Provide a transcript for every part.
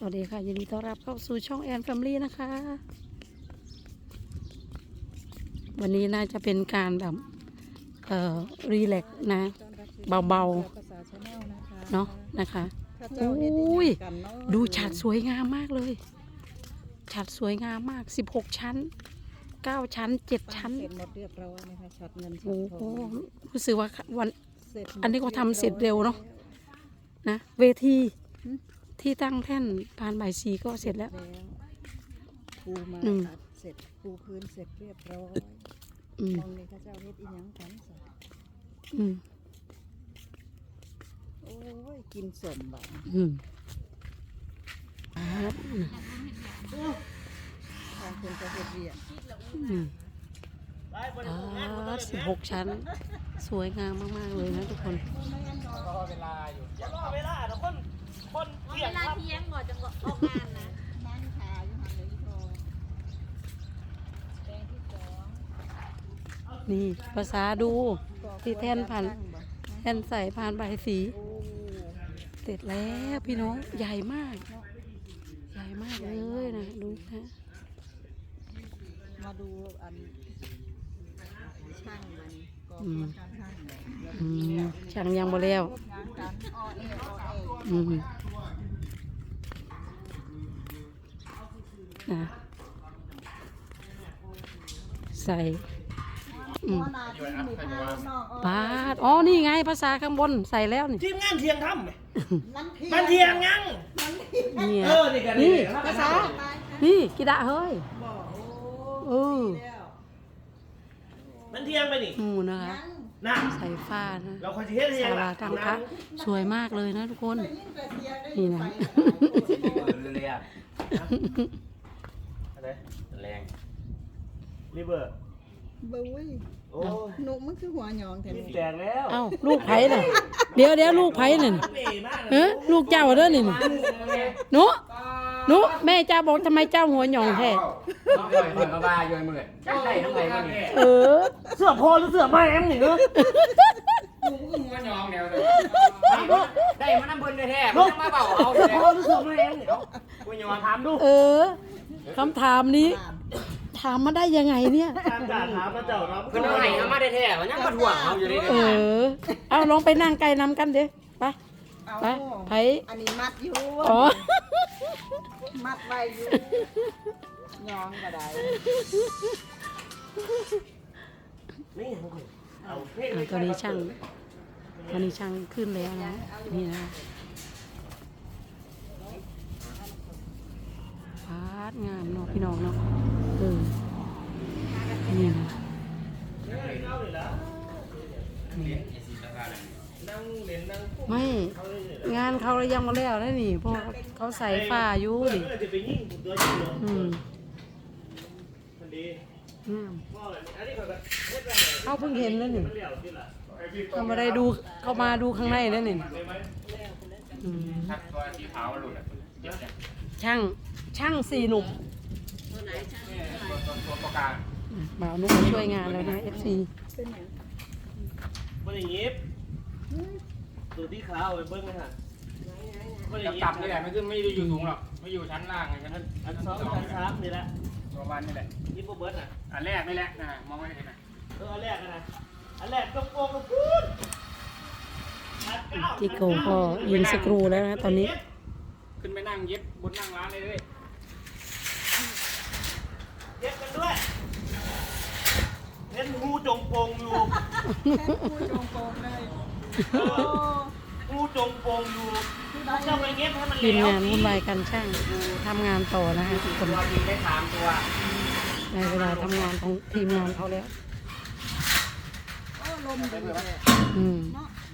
สวัสดีค่ะ ยินดีต้อนรับเข้าสู่ช่องแอนแฟมลี่นะคะ วันนี้น่าจะเป็นการแบบ เอ่อ รีแลกซ์นะ เบาภาษาชาแนลนะคะๆเนาะนะคะข้าเจ้าเฮ็ดอีหอุ้ยยังกันเนาะดูฉากสวยงามมากเลยฉากสวยงามมาก 16 ชั้น 9 ชั้น 7 ชั้นเสร็จหมดเรียบร้อยนะคะช็อตเงินช็อโอ้ตโหทองรู้สึกว่าวันเสร็จหมดอันนี้ก็ทำเสร็จเร็วเนอะนะ เวที ที่ตั้งแท่นพานใบายสีก็เสร็จแล้ว แล้วปูมาอืมอัดเสร็จปูพื้นเสร็จเรียบร้อยอืมมองนี่ข้าเจ้าเฮ็ดอีหยังกันสะอืมโอ้ยกินสมบัติอืมครับทางคนจะเฮ็ดเรียนอืมสิบหกชั้น สวยงามมาก ๆ เลยนะทุกคนเวลาเดี๋ยวคนคน เที่ยงบเที่ยงบ่จะออกงานนะนั่งขายอยู่หันเลยอีทองแปลงที่สองนี่ภาษาดู ที่แท่นพันแท่นใส่พานใบสี เสร็จแล้วพี่น้องใหญ่มาก ใหญ่มากเลยนะดูนะมาดูอันช่างมันกอืมช่างช่างเลยอืมช่างยังบ่แล้วอืม นะใส่อืมนาที่มีผ้าน้องบาทอ๋อ นี่ไงภาษาข้างบนใส่แล้วนี่ทีมงานเที่ยงทำไหมมันเทียมันเที่ยงยังเนี่ยเออนี่กันนี่ภาษา นี่กิดะเฮ้ยบอกเออแล้วมันเที่ยงไปนี่หมูนะคะนะใส่ฟ้านะเราควรจะเฮ็ดให้ยัศางลาล่ะทางพระสวยมากเลยนะทุกคนยิ่งแต่เสียได้นี่นะเรีย อะไรแรงรีเบอร์บุ้ยโอ้ยหนุมันคือหัวหยองแทนมีแตกแล้วเอ้าลูกไผ่น่ะเดี๋ยวเดี๋ยวลูกไผ่น่ะเฮ้ลูกเจ้าเด้อนี่น่ะหนุหนุแม่เจ้าบอกทำไมเจ้าหัวหย่องแท้น้องคอยคอยมาบ้าโยนมือจักได้น้องไงมาเนี่ยเออเสื้อพอหรือเสื้อไม้แอมนี่เนอะกูก็งัวยองเดียวเลยได้มาน้ำบนแท้ๆมันมาเบาเอาเสื้เลอยพอหรือเสื้อไม้แอมนี่เนาะกูยอมามถามดูเออ คำถามนี้ ถามมาได้ยังไงเนี่ย ตามการถามพระเจ้าเนาะคือน้องไงมาได้แท้ๆมันยังมาถ่วงเอาอยู่เลยเออ เอาลองไปนั่งไกลนำกันเด้ไปเอาไปไผ่อันนี้มัดอยู่อ๋อ มัดไว้อยู่หยองก็ได้นี่เอาเพลง อ่าตอนนี้ช่างตอนนี้ช่างขึ้นแล้วนะนี่นะาดงามเนาะพี่น้องเนาะเออนี่นะเอาเลยละนั่งเล่นนั่งปุ๊บไม่งานเขายังมาแล้วนะนี่เพราะเขาใส่ฝ้าอยู่นี่อืมมันดีงามเขาเฮ็ดอะไรเขาเพิ่งเห็นแล้วนี่นเหลี่ยวที่ละเขามาได้ดูเขามาดูข้างในแล้วนี่ได้ไหมอืมทักตัวสีขาวหลุดอะเจ็บเนี่ยช่าง ช่างสี่หนุ่มตัวตัวประกาศอะบ่าวนุกมาช่วยงานแล้วนะ FC เป็นหยังมันอย่างงี้ตัวที่ขาวไปเบิ้งนะฮะมันอย่างงี้จับๆนี่แหละไม่ขึ้นไม่ได้อยู่สูงหรอกไม่อยู่ชั้นล่างไงชั้นอันชั้นสองสองอันสามนี่แหละประมาณนี้แหละยี่ปเบิร์ดอะอันแรกนี่แหละนะมองไม่เห็นนะเอออันแรกนะอันแรกต้องโกงกับพูดจิโกก็ยิงสกรูแล้วนะตอนนี้ ขึ้นไปนั่งเย็บบนนั่งร้านเลยเลยเย็บ กันด้วยเน้นงูจงโปงอยู่แค่พูดโจงโกงเลยเอองูจงโปงอยู่เจ้าไปเย็บให้มันทีมแล้วงานวุ่นวายกันช่างทำงานต่อนะคะทุกคนตัวยิงได้สามตัวในเวลาทำงานของทีมงานเขาแล้ว โอ้ลมดีแท้อืม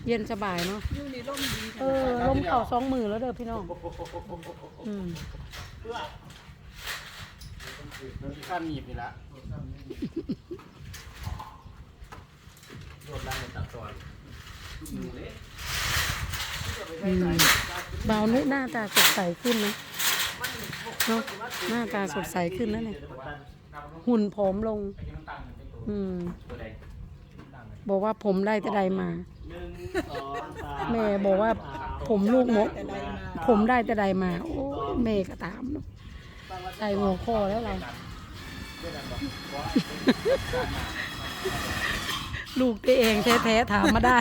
เย็นสบายเนาะอยู่ในลมดีเออลมเข่าสองมือแล้วเด้อพี่น้องอืม ขั้นหนีบนี่ละรถล่างตัดซอยอืมบ่าวนุหน้าตาสดใสขึ้นนะเนาะหน้าตาสดใสขึ้นนะเนี่ย หุ่นผอมลง อืมตัวใดบอกว่าผมได้แต่ใดมาหนึ่งสองสามแม่บอกว่าผมลูกหมดแต่ใดมาผมได้แต่ใดมา โอ้ยแม่ก็ตามเนอะ ใส่หัวข้อแล้วเรา ลูกตัวเองแท้ๆถามมาได้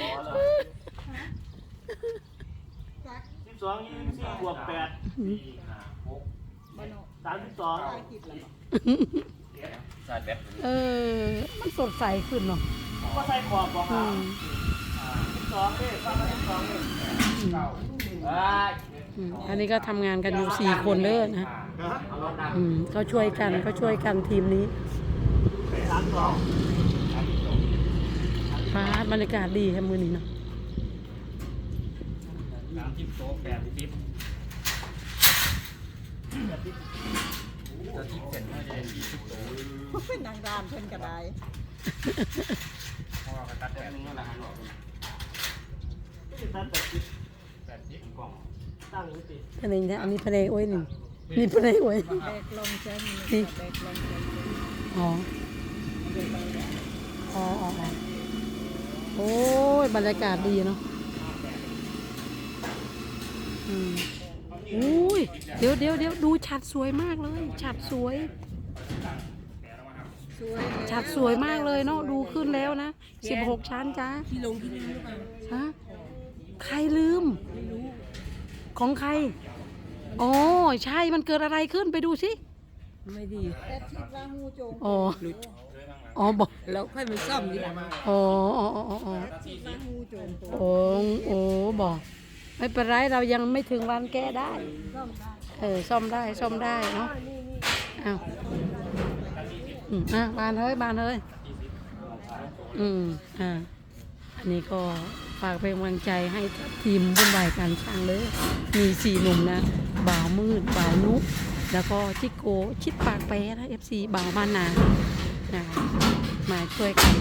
อ๋อเหรอสิบสองยี่สิบสี่บวกแปดบ้านนอกสามสิบสองได้คิดแล้วบอกสาดแบบเออ มันสดใสขึ้นเนาะก็ใส่ขอบบอกคอืรับมสิบสองนี่ฟังมาสิบสองนี่อืมเอ้ย อืมอันนี้ก็ทำงานกันอยู่สี่คนเลยนะเอารถดังอืมก็ช่วยกันก็ช่วยกันทีมนี้สามสองฟ้าบรรยากาศดีแค่มือนี้เนาะสามสิบโต๊ะแปดสิบจะทิปเสร็จน่าจะยี่สิบโต๊ะเป็นนางรามเพิ่นก็ได้เพราะว่ากระตัดแบบนึงนั่นแหละฮะตั้งแต่สิบแปดสิบกล่องตั้ง อันนี้นะอันนี้พะเนโอ้ยนี่นี่พะเนโอ้ยแบกลอแบกลงใช้มืออ๋ออ๋ออ๋ออ๋อโอ้ยบรรยากาศดีเนาะอืมอุ้ยเดี๋ยวเดี๋ยวเดี๋ยวดูฉัดสวยมากเลยฉัดสวยฉัดสวยมากเลยเนาะดูขึ้นแล้วนะสิบหกชั้นจ้าที่ลงที่นี่หรือเปล่าฮะใครลืม ของใครอ๋อใช่มันเกิดอะไรขึ้นไปดูสิ ไม่ดี แต่คิดว่างูโจงอ๋ออ๋อบอกแล้วค่อยมาซ่อมดีกว่าอ๋ออ๋ออ๋ออ๋อคิดว่างูโจงตัวโอ้โอ้บอก ไม่เป็นไรเรายังไม่ถึงวันแก้ได้ ซ่อมได้เออซ่อมได้ซ่อมได้เนาะอ้าวอืมอะบานเฮ้ยบานเฮ้ยอืมอ่าอันนี้ก็ ฝากเป็นกำลังใจให้ทีมบุญวายการช่างเลยมีสี่หนุ่มนะบ่าวมืดบ่าวนุกแล้วก็จิโกชิดปากแปรนะเอฟซีบ่าวบ้านนานะมาช่วยกัน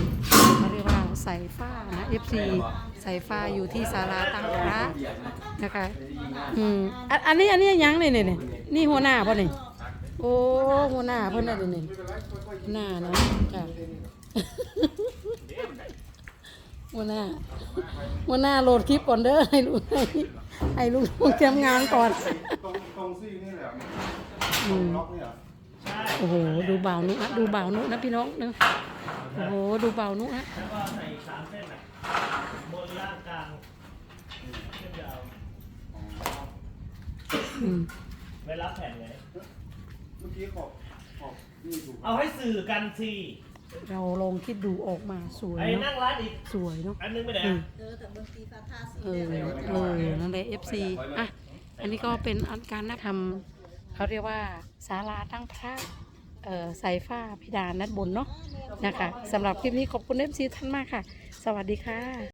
เขาเรียกว่าใส่ฟ้านะเอฟซีใส่ฟ้าอยู่ที่ศาลาตั้งพระนะคะอืมอันนี้อันนี้ยังนี่นี่นี่นี่หัวหน้าป่ะนี่โอ้หัวหน้าเพิ่นน่ะนี่นี่หัวหน้าเนาะจ้ะ หัวหน้าหัวหน้าโหลดคลิปก่อนเด้อให้ลูกให้ให้ลูกลูกทำงานก่อน ตรงตรงซี่นี่แหละอืมล็อกนี่เหรอใช่โอ้โห ดูเบานุอะดูเบานุนะพี่น้องนะโอ้โห ดูเบานุอะแล้วก็ใส่สามเส้นอะบนล่างกลางเส้นยาวอืมไม่รับแผ่นเลยเมื่อกี้ขอบขอบนี่ถูกเอาให้สื่อกันสิ เราลองคิดดูออกมาสวยไอ้นั่เนาะงร้านอีก สวยเนาะอันนึงไปไหนอืมอะเออแต่บางทีฟาท่าสีเออเออนั่นแหละ FC อะอันนี้ก็เป็นอันการนักทำเขาเรียกว่าศาลาตั้งพระเอ่อใส่ฟ้าพิดานนัดบนเนาะนะคะสำหรับคลิปนี้ขอบคุณ FC ท่านมากค่ะ สวัสดีค่ะ